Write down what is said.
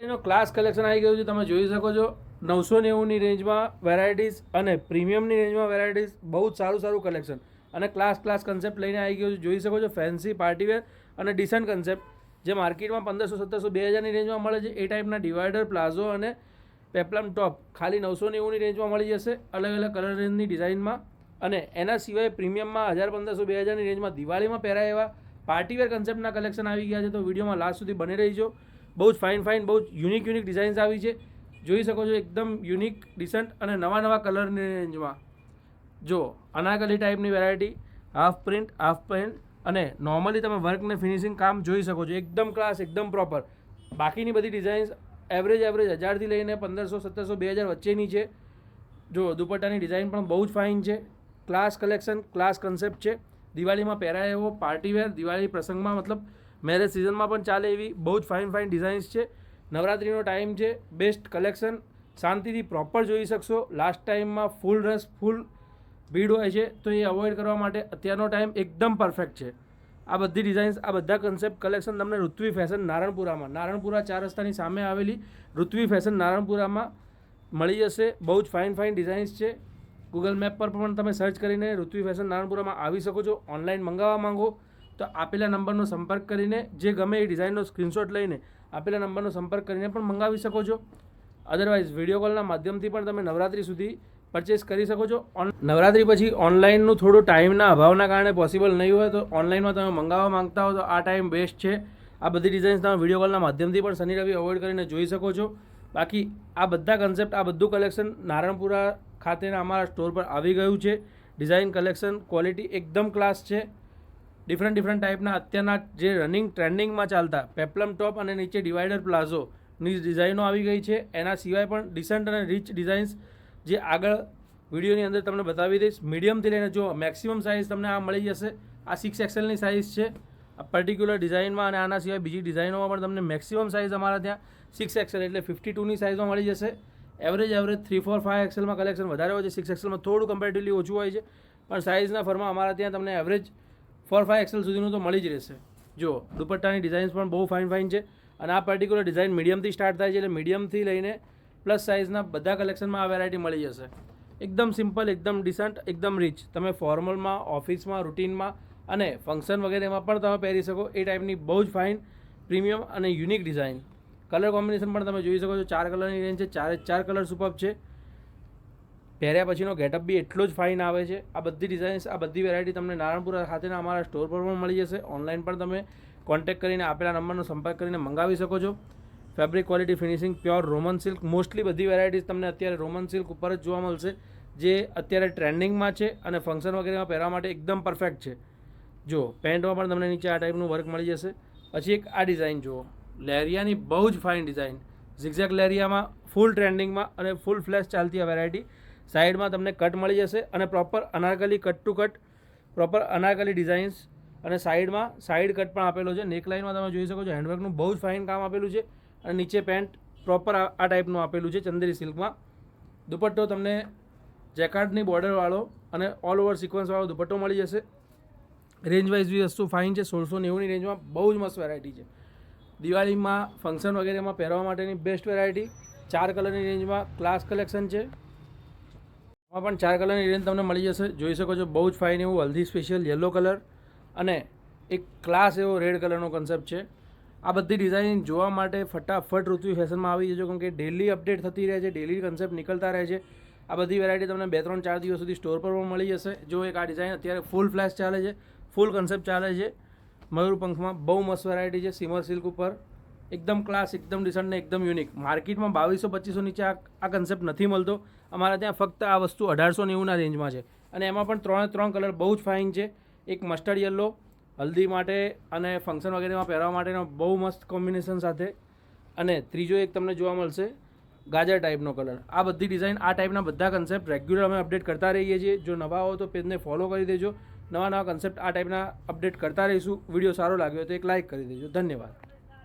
એનો class collection આવી ગયું છે, તમે જોઈ શકો છો. નવસો નેવુંની રેન્જમાં વેરાયટીઝ અને પ્રીમિયમની રેન્જમાં વેરાયટીઝ બહુ જ સારું સારું કલેક્શન અને ક્લાસ ક્લાસ કન્સેપ્ટ લઈને આવી ગયું છે, જોઈ શકો છો ફેન્સી પાર્ટીવેર અને ડિસન્ટ કન્સેપ્ટ જે માર્કેટમાં પંદરસો, સત્તરસો, બે હજારની રેન્જમાં મળે છે, એ ટાઈપના ડિવાઈડર પ્લાઝો અને પેપ્લમ ટોપ ખાલી નવસો નેવુંની રેન્જમાં મળી જશે, અલગ અલગ કલર રેન્જની ડિઝાઇનમાં અને એના સિવાય પ્રીમિયમમાં હજાર પંદરસો, બે હજારની રેન્જમાં દિવાળીમાં પહેરાય એવા પાર્ટીવેર કન્સેપ્ટના કલેક્શન આવી ગયા છે, તો વિડીયોમાં લાસ્ટ સુધી બની રહીજો. બહુ જ ફાઇન ફાઇન બહુ જ યુનિક યુનિક ડિઝાઇન્સ આવી છે. જોઈ શકો છો એકદમ યુનિક ડિસન્ટ અને નવા નવા કલરની રેન્જમાં જો, અનાકલી ટાઈપની variety half print half pant અને નોર્મલી તમે વર્કને ફિનિશિંગ કામ જોઈ શકો છો. એકદમ ક્લાસ એકદમ પ્રોપર બાકીની બધી ડિઝાઇન્સ એવરેજ એવરેજ હજારથી લઈને પંદરસો, સત્તરસો, બે હજાર વચ્ચેની છે. જો, દુપટ્ટાની ડિઝાઇન પણ બહુ જ ફાઇન છે. ક્લાસ કલેક્શન ક્લાસ કન્સેપ્ટ છે. દિવાળીમાં પહેરાય એવો પાર્ટીવેર દિવાળી પ્રસંગમાં મતલબ મેરેજ સિઝનમાં પણ ચાલે એવી બહુ જ ફાઇન ફાઇન ડિઝાઇન્સ છે. નવરાત્રિનો ટાઈમ છે. બેસ્ટ કલેક્શન શાંતિથી પ્રોપર જોઈ શકશો. લાસ્ટ ટાઈમમાં ફૂલ રસ ફૂલ ભીડ હોય છે, તો એ અવોઇડ કરવા માટે અત્યારનો ટાઈમ એકદમ પરફેક્ટ છે. આ બધી ડિઝાઇન્સ આ બધા કન્સેપ્ટ કલેક્શન તમને ઋત્વી ફેશન નારણપુરામાં, નારણપુરા ચાર રસ્તાની સામે આવેલી ઋત્વી ફેશન નારણપુરામાં મળી જશે. બહુ જ ફાઇન ફાઇન ડિઝાઇન્સ છે. ગૂગલ મેપ પર પણ તમે સર્ચ કરીને ઋત્વી ફેશન નારણપુરામાં આવી શકો છો. ઓનલાઈન મંગાવવા માંગો. તો આપેલા નંબરનો સંપર્ક કરીને જે ગમે એ ડિઝાઇનનો સ્ક્રીનશોટ લઈને આપેલા નંબરનો સંપર્ક કરીને પણ મંગાવી શકો છો. અદરવાઇઝ વીડિયો કોલના માધ્યમથી પણ તમે નવરાત્રી સુધી પરચેસ કરી શકો છો. નવરાત્રી પછી ઓનલાઈનનું થોડું ટાઈમના અભાવના કારણે પોસિબલ નહીં હોય તો ઓનલાઈનમાં તમે મંગાવવા માંગતા હો તો આ ટાઈમ બેસ્ટ છે. આ બધી ડિઝાઇન્સ તમે વીડિયો કોલના માધ્યમથી પણ શનિ રવિ અવોઇડ કરીને જોઈ શકો છો. બાકી આ બધા કન્સેપ્ટ આ બધું કલેક્શન નારણપુરા ખાતેના અમારા સ્ટોર પર આવી ગયું છે. ડિઝાઇન કલેક્શન ક્વોલિટી એકદમ ક્લાસ છે. ડિફરન્ટ ડિફરન્ટ ટાઈપના અત્યારના જે રનિંગ ટ્રેન્ડિંગમાં ચાલતા પેપ્લમ ટોપ અને નીચે ડિવાઈડર પ્લાઝોની ડિઝાઇનો આવી ગઈ છે. એના સિવાય પણ ડિસન્ટ અને રીચ ડિઝાઇન્સ જે આગળ વિડીયોની અંદર તમને બતાવી દઈશ. મીડિયમથી લઈને જો મેક્સિમમ સાઇઝ તમને આ મળી જશે. આ સિક્સ એક્સેલની સાઇઝ છે. આ પર્ટિક્યુલર ડિઝાઇનમાં અને આના સિવાય બીજી ડિઝાઇનોમાં પણ તમને મેક્સિમમ સાઇઝ અમારા ત્યાં સિક્સ એક્સેલ એટલે ફિફ્ટી ટુની સાઇઝમાં મળી જશે. Average average three four five એક્સેલમાં collection વધારે હોય છે. સિક્સ એક્સેલમાં થોડું કમ્પેરેટિવલી ઓછું હોય છે. પણ સાઇઝના ફરમાં અમારા ત્યાં તમને એવરેજ ફોર ફાઇવ એક્સેલ સુધીનું તો મળી જ રહેશે. જો દુપટ્ટાની ડિઝાઇન્સ પણ બહુ ફાઇન ફાઇન છે અને આ પર્ટિક્યુલર ડિઝાઇન મીડિયમથી સ્ટાર્ટ થાય છે એટલે મીડિયમથી લઈને પ્લસ સાઇઝના બધા કલેક્શનમાં આ વેરાયટી મળી જશે. એકદમ સિમ્પલ એકદમ ડિસન્ટ એકદમ રીચ તમે ફોર્મલમાં ઓફિસમાં રૂટીનમાં અને ફંક્શન વગેરેમાં પણ તમે પહેરી શકો. એ ટાઈપની બહુ જ ફાઇન પ્રીમિયમ અને યુનિક ડિઝાઇન કલર કોમ્બિનેશન પણ તમે જોઈ શકો છો. ચાર કલરની રેન્જ છે. ચારે ચાર કલર સુપર છે. પહેર્યા પછીનો ગેટઅપ બી એટલો જ ફાઇન આવે છે. આ બધી ડિઝાઇન્સ આ બધી વેરાયટી તમને નારણપુરા ખાતેના અમારા સ્ટોર પર પણ મળી જશે. ઓનલાઈન પણ તમે કોન્ટેક્ટ કરીને આપેલા નંબરનો સંપર્ક કરીને મંગાવી શકો છો. Fabric quality finishing pure Roman silk mostly બધી વેરાયટીઝ તમને અત્યારે રોમન સિલ્ક ઉપર જ જોવા મળશે, જે અત્યારે ટ્રેન્ડિંગમાં છે અને ફંક્શન વગેરેમાં પહેરવા માટે એકદમ પરફેક્ટ છે. જો પેન્ટમાં પણ તમને નીચે આ ટાઈપનું વર્ક મળી જશે. પછી એક આ ડિઝાઇન જુઓ. લેરિયાની બહુ જ ફાઇન ડિઝાઇન ઝિગઝેક લેરિયામાં ફૂલ ટ્રેન્ડિંગમાં અને ફૂલ ફ્લેશ ચાલતી આ વેરાયટી સાઈડમાં તમને કટ મળી જશે અને proper Anarkali cut to cut proper Anarkali designs અને સાઈડમાં સાઈડ કટ પણ આપેલો છે. નેકલાઇનમાં તમે જોઈ શકો છો હેન્ડવર્કનું બહુ જ ફાઇન કામ આપેલું છે અને નીચે પેન્ટ પ્રોપર આ ટાઈપનું આપેલું છે ચંદેરી સિલ્કમાં. દુપટ્ટો તમને જેકાર્ડની બોર્ડરવાળો અને ઓલ ઓવર સિક્વન્સવાળો દુપટ્ટો મળી જશે. રેન્જ વાઇઝ બી વસ્તુ ફાઇન છે, સોળસો નેવુંની રેન્જમાં બહુ જ મસ્ત વેરાયટી છે. દિવાળીમાં ફંક્શન વગેરેમાં પહેરવા માટેની બેસ્ટ વેરાયટી ચાર કલરની રેન્જમાં ક્લાસ કલેક્શન છે. આમાં પણ ચાર કલરની રેન્જ તમને મળી જશે. જોઈ શકો છો, બહુ જ ફાઇન એવું, હલ્દી સ્પેશિયલ યલો કલર અને એક ક્લાસ એવો રેડ કલરનો કન્સેપ્ટ છે. આ બધી ડિઝાઇન જોવા માટે ફટાફટ ઋતુ ફેશનમાં આવી જજો કેમ કે ડેલી અપડેટ થતી રહે છે ડેલી કન્સેપ્ટ નીકળતા રહે છે. આ બધી વેરાયટી તમને બે, ત્રણ, ચાર દિવસ સુધી સ્ટોર પર પણ મળી જશે. જો એક આ ડિઝાઇન અત્યારે ફૂલ ફ્લેશ ચાલે છે ફૂલ કન્સેપ્ટ ચાલે છે મયુર પંખમાં બહુ મસ્ત વેરાયટી છે સિમર સિલ્ક ઉપર. એકદમ ક્લાસ એકદમ ડિસન્ટ ને એકદમ યુનિક માર્કેટમાં બાવીસો, પચીસો નીચે આ આ કન્સેપ્ટ નથી મળતો. અમારા ત્યાં ફક્ત આ વસ્તુ અઢારસો નેવુંના રેન્જમાં છે. અને એમાં પણ ત્રણે ત્રણ કલર બહુ જ ફાઇન છે. એક મસ્ટર્ડ યલો હલ્દી માટે અને ફંક્શન વગેરેમાં પહેરવા માટેનો બહુ મસ્ત કોમ્બિનેશન સાથે. અને ત્રીજો એક તમને જોવા મળશે, ગાજર ટાઈપનો કલર આ બધી ડિઝાઇન આ ટાઈપના બધા કન્સેપ્ટ રેગ્યુલર અમે અપડેટ કરતા રહીએ છીએ. જો નવા હો તો પેજને ફોલો કરી દેજો. નવા નવા કન્સેપ્ટ આ ટાઈપના અપડેટ કરતા રહીશું. વીડિયો સારો લાગ્યો તો એક લાઇક કરી દેજો. ધન્યવાદ.